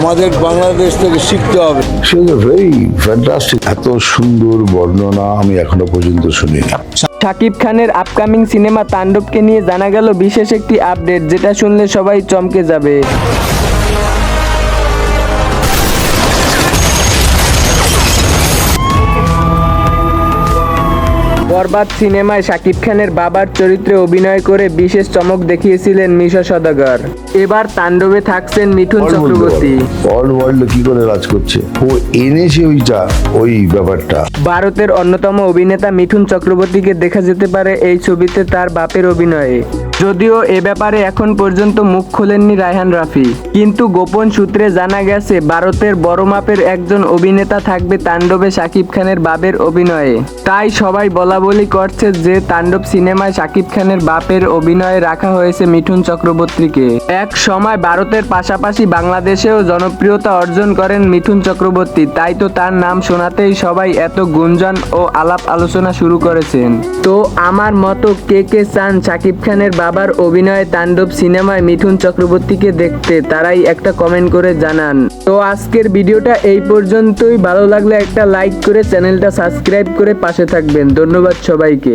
আমাদের বাংলাদেশ থেকে শিখতে হবে। ভেরি ফ্যান্টাস্টিক এত সুন্দর বর্ণনা আমি এখনও পর্যন্ত শুনিনি। শাকিব খানের আপকামিং সিনেমা তাণ্ডবকে নিয়ে জানা গেল বিশেষ একটি আপডেট যেটা শুনলে সবাই চমকে যাবে। বরবাদ সিনেমায় শাকিব খানের বাবার চরিত্রে অভিনয় করে বিশেষ চমক দেখিয়েছিলেন মিশা সদাগর। এবার তাণ্ডবে থাকছেন মিঠুন চক্রবর্তী। অল ওয়ার্ল্ড কি করে রাজ করছে? ও এনেছে ওইটা ওই ব্যাপারটা। ভারতের অন্যতম অভিনেতা মিঠুন চক্রবর্তীকে দেখা যেতে পারে এই ছবিতে তার বাপের অভিনয়ে। যদিও এ ব্যাপারে এখন পর্যন্ত মুখ খোলেননি রায়হান রাফি। কিন্তু গোপন সূত্রে জানা গেছে ভারতের বড় মাপের একজন অভিনেতা থাকবে তাণ্ডবে শাকিব খানের বাপের অভিনয়ে। তাই সবাই বলা বলি করছে যে তাণ্ডব সিনেমায় শাকিব খানের বাপের অভিনয়ে রাখা হয়েছে মিঠুন চক্রবর্তীকে। এক সময় ভারতের পাশাপাশি বাংলাদেশেও জনপ্রিয়তা অর্জন করেন মিঠুন চক্রবর্তী। তাই তো তার নাম শোনাতেই সবাই এত গুঞ্জন ও আলাপ আলোচনা শুরু করেছেন। তো আমার মতো কে কে চান শাকিব খানের বাবার অভিনয়ে তাণ্ডব সিনেমায় মিঠুন চক্রবর্তীকে দেখতে, তারাই একটা কমেন্ট করে জানান। তো আজকের ভিডিওটা এই পর্যন্তই। ভালো লাগলে একটা লাইক করে চ্যানেলটা সাবস্ক্রাইব করে পাশে থাকবেন। ধন্যবাদ সবাইকে।